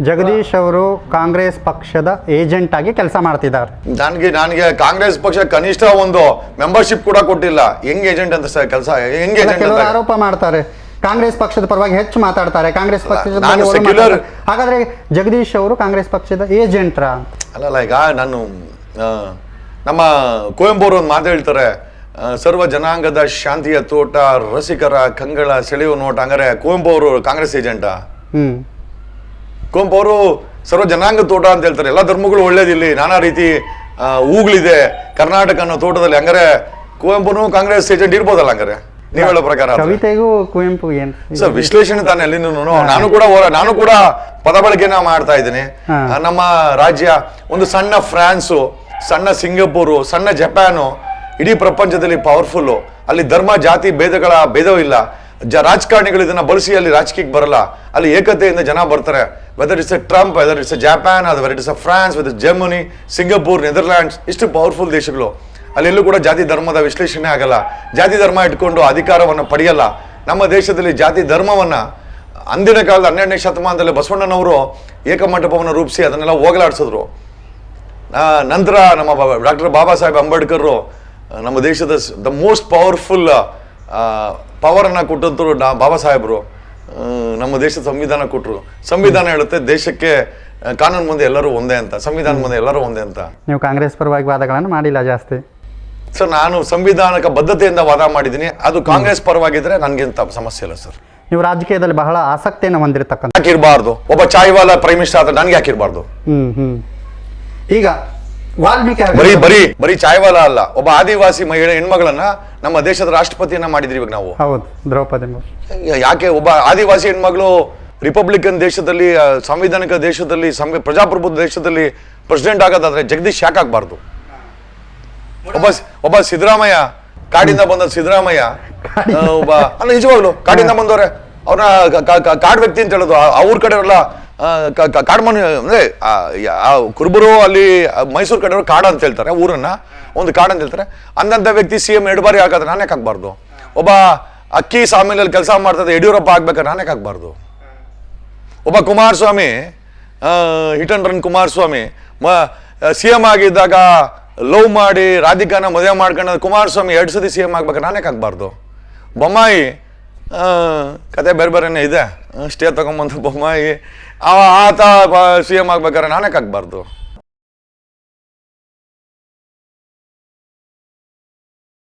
ಜಗದೀಶ್ ಅವರು ಕಾಂಗ್ರೆಸ್ ಪಕ್ಷದ ಏಜೆಂಟ್ ಆಗಿ ಕೆಲಸ ಮಾಡ್ತಿದ್ದಾರೆ. ನನಗೆ ನನಗೆ ಕಾಂಗ್ರೆಸ್ ಪಕ್ಷ ಕನಿಷ್ಠ ಒಂದು ಮೆಂಬರ್ಶಿಪ್ ಕೂಡ ಕೊಟ್ಟಿಲ್ಲ. ಹೆಂಗ್ ಏಜೆಂಟ್ ಅಂತ ಸರ್ ಕೆಲಸ ಹೆಂಗ್ ಏಜೆಂಟ್ ಕೆಲವರು ಅಂತ? ಆರೋಪ ಮಾಡ್ತಾರೆ. ಕಾಂಗ್ರೆಸ್ ಪಕ್ಷದ ಪರವಾಗಿ ಹೆಚ್ಚು ಮಾತಾಡ್ತಾರೆ. ಕಾಂಗ್ರೆಸ್ ಪಕ್ಷದ ನಾನು ಬಗ್ಗೆ secular- ಮಾತಾಡ್ತಾರೆ. ಹಾಗಾದ್ರೆ ಜಗದೀಶ್ ಅವರು ಕಾಂಗ್ರೆಸ್ ಪಕ್ಷದ ಏಜೆಂಟ್ರಾ ಅಲ್ಲಲ್ಲ ಈಗ ನಾನು ಆ, ನಮ್ಮ ಕುವೆಂಪು ಅವರು ಒಂದು ಮಾತು ಹೇಳ್ತಾರೆ. ಆ, ಸರ್ವ ಜನಾಂಗದ ಶಾಂತಿಯ ತೋಟ ರಸಿಕರ ಕಂಗಳ ಸೆಳೆಯುವ ನೋಟ. ಹಂಗಾರೆ ಕುವೆಂಪು ಅವರು ಕಾಂಗ್ರೆಸ್ ಏಜೆಂಟಾ ಹ್ಮ್. ಕುವೆಂಪು ಅವರು ಸರ್ವ ಜನಾಂಗ ತೋಟ ಅಂತ ಹೇಳ್ತಾರೆ. ಎಲ್ಲ ಧರ್ಮಗಳು ಒಳ್ಳೇದಿಲ್ಲಿ ನಾನಾ ರೀತಿ ಹೂಗಳಿದೆ ಕರ್ನಾಟಕ ಅನ್ನೋ ತೋಟದಲ್ಲಿ ಹಂಗಾರೆ ಕುವೆಂಪುನು ಕಾಂಗ್ರೆಸ್ ಏಜೆಂಟ್ ಇರ್ಬೋದಲ್ಲ ಹಂಗಾರೆ? ನೀವು ಹೇಳೋ ಪ್ರಕಾರ. ಕವಿತೆಗೂ ಕುವೆಂಪು ಏನ್ ಸರ್ ವಿಶ್ಲೇಷಣೆ ತಾನೆ ಅಲ್ಲಿ ನಾನು ಕೂಡ ನಾನು ಕೂಡ ಪದ ಬಳಕೆನ ಮಾಡ್ತಾ ಇದ್ದೀನಿ. ನಮ್ಮ ರಾಜ್ಯ ಒಂದು ಸಣ್ಣ ಫ್ರಾನ್ಸು ಸಣ್ಣ ಸಿಂಗಪೂರು ಸಣ್ಣ ಜಪಾನು ಇಡೀ ಪ್ರಪಂಚದಲ್ಲಿ ಪವರ್ಫುಲ್ಲು ಅಲ್ಲಿ ಧರ್ಮ ಜಾತಿ ಭೇದಗಳ ಭೇದವಿಲ್ಲ. ಜ ರಾಜಕಾರಣಿಗಳು ಇದನ್ನ ಬಳಸಿ ಅಲ್ಲಿ ರಾಜಕೀಯಕ್ಕೆ ಬರಲ್ಲ. ಅಲ್ಲಿ ಏಕತೆಯಿಂದ ಜನ ಬರ್ತಾರೆ. Whether it's a Trump whether it's a Japan ಅದು whether it's a France whether Germany Singapore Netherlands ಇಷ್ಟು ಪವರ್ಫುಲ್ ದೇಶಗಳು. ಅಲ್ಲೆಲ್ಲೂ ಕೂಡ ಜಾತಿ ಧರ್ಮದ ವಿಶ್ಲೇಷಣೆ ಆಗಲ್ಲ. ಜಾತಿ ಧರ್ಮ ಇಟ್ಕೊಂಡು ಅಧಿಕಾರವನ್ನು ಪಡೆಯಲ್ಲ. ನಮ್ಮ ದೇಶದಲ್ಲಿ ಜಾತಿ ಧರ್ಮವನ್ನ ಅಂದಿನ ಕಾಲದ ಹನ್ನೆರಡನೇ ಶತಮಾನದಲ್ಲಿ ಬಸವಣ್ಣನವರು ಏಕಮಂಟಪವನ್ನು ರೂಪಿಸಿ ಅದನ್ನೆಲ್ಲ ಹೋಗಲಾಡಿಸಿದ್ರು. ನಂತರ ನಮ್ಮ ಡಾಕ್ಟರ್ ಬಾಬಾ ಸಾಹೇಬ್ ಅಂಬೇಡ್ಕರ್ ನಮ್ಮ ದೇಶದ ದ ಮೋಸ್ಟ್ ಪವರ್ಫುಲ್ ಪವರನ್ನು ಕೊಟ್ಟಂತರು ಡಾ ಬಾಬಾ ಸಾಹೇಬರು ನಮ್ಮ ದೇಶದ ಸಂವಿಧಾನ ಕೊಟ್ಟರು ಸಂವಿಧಾನ ಹೇಳುತ್ತೆ ದೇಶಕ್ಕೆ ಕಾನೂನು ಮುಂದೆ ಎಲ್ಲರೂ ಒಂದೇ ಅಂತ. ಸಂವಿಧಾನ ಮುಂದೆ ಎಲ್ಲರೂ ಒಂದೇ ಅಂತ. ನೀವು ಕಾಂಗ್ರೆಸ್ ಪರವಾಗಿ ವಾದಗಳನ್ನು ಮಾಡಿಲ್ಲ ಜಾಸ್ತಿ. ಸರ್ ನಾನು ಸಂವಿಧಾನಕ ಬದ್ಧತೆಯಿಂದ ವಾದ ಮಾಡಿದ್ದೀನಿ. ಅದು ಕಾಂಗ್ರೆಸ್ ಪರವಾಗಿದ್ರೆ ನನಗೆಂತ ಸಮಸ್ಯೆ ಇಲ್ಲ ಸರ್. ನೀವು ರಾಜಕೀಯದಲ್ಲಿ ಬಹಳ ಆಸಕ್ತಿಯನ್ನು ಹೊಂದಿರತಕ್ಕಂಥ ಯಾಕೆ ಇರಬಾರ್ದು ಒಬ್ಬ ಚಾಯ್ವಾಲ ಪ್ರೈಮ್ ಮಿನಿಸ್ಟರ್ ಆದ್ರೆ ನನಗೆ ಯಾಕೆ ಇರಬಾರ್ದು ಹ್ಮ್ ಹ್ಮ್. ಈಗ ವಾಲ್ಮೀಕಿ ಬರೀ ಬರೀ ಬರೀ ಚಾಯ್ವಾಲ ಅಲ್ಲ ಒಬ್ಬ ಆದಿವಾಸಿ ಮಹಿಳೆ ಹೆಣ್ಮಗಳನ್ನ ನಮ್ಮ ದೇಶದ ರಾಷ್ಟ್ರಪತಿಯನ್ನ ಮಾಡಿದ್ರಿ ಇವಾಗ ನಾವು. ಹೌದು ದ್ರೌಪದಿ. ಯಾಕೆ ಒಬ್ಬ ಆದಿವಾಸಿ ಹೆಣ್ಮಗಳು ರಿಪಬ್ಲಿಕನ್ ದೇಶದಲ್ಲಿ ಸಾಂವಿಧಾನಿಕ ದೇಶದಲ್ಲಿ ಪ್ರಜಾಪ್ರಭುತ್ವ ದೇಶದಲ್ಲಿ ಪ್ರೆಸಿಡೆಂಟ್ ಆಗೋದಾದ್ರೆ ಜಗದೀಶ್ ಯಾಕೆ ಆಗ್ಬಾರ್ದು? ಒಬ್ಬ ಒಬ್ಬ ಸಿದ್ದರಾಮಯ್ಯ ಕಾಡಿಂದ ಬಂದ ಸಿದ್ದರಾಮಯ್ಯ ಒಬ್ಬ ನಿಜವಾಗ್ಲು ಕಾಡಿಂದ ಬಂದವ್ರೆ ಅವ್ರನ್ನ ಕಾಡ್ ವ್ಯಕ್ತಿ ಅಂತ ಹೇಳೋದು ಅವ್ರ ಕಡೆ ಆ, ಕ- ಅಂದರೆ ಕುರುಬರು ಅಲ್ಲಿ ಮೈಸೂರು ಕಡೆಯವರು ಕಾಡು ಅಂತ ಹೇಳ್ತಾರೆ, ಊರನ್ನ. ಒಂದು ಕಾಡು ಅಂತ ಹೇಳ್ತಾರೆ. ಅಂದಂತ ವ್ಯಕ್ತಿ ಸಿ ಎಂ ಎರಡು ಬಾರಿ ಹಾಕಿದ್ರೆ ನಾನೇ ಹಾಕ್ಬಾರ್ದು. ಒಬ್ಬ ಅಕ್ಕಿ ಸಾಮಿಲಲ್ಲಿ ಕೆಲಸ ಮಾಡ್ತದೆ, ಯಡಿಯೂರಪ್ಪ ಆಗ್ಬೇಕಾದ್ರೆ ನಾನೇ ಹಾಕ್ಬಾರ್ದು. ಒಬ್ಬ Kumaraswamy hit and run Kumaraswamy, ಮ ಸಿ ಎಂ ಆಗಿದ್ದಾಗ ಲವ್ ಮಾಡಿ, ರಾಧಿಕಾನ ಮದುವೆ ಮಾಡ್ಕೊಂಡು ಕುಮಾರಸ್ವಾಮಿ ಎರಡು ಸತಿ ಸಿ ಎಂ ಆಗ್ಬೇಕಾದ್ರೆ ನಾನೇ ಹಾಕ್ಬಾರ್ದು. ಬೊಮ್ಮಾಯಿ ಕತೆ ಬೇರೆ ಬೇರೆನೇ ಇದೆ. ಸ್ಟೇ ತಗೊಂಬಂದು ಬೊಮ್ಮಾಯಿ. ಅವ ಆತ ಸಿ ಎಂ ಆಗ್ಬೇಕಾದ್ರೆ ನಾನೇ ಹಾಕ್ಬಾರ್ದು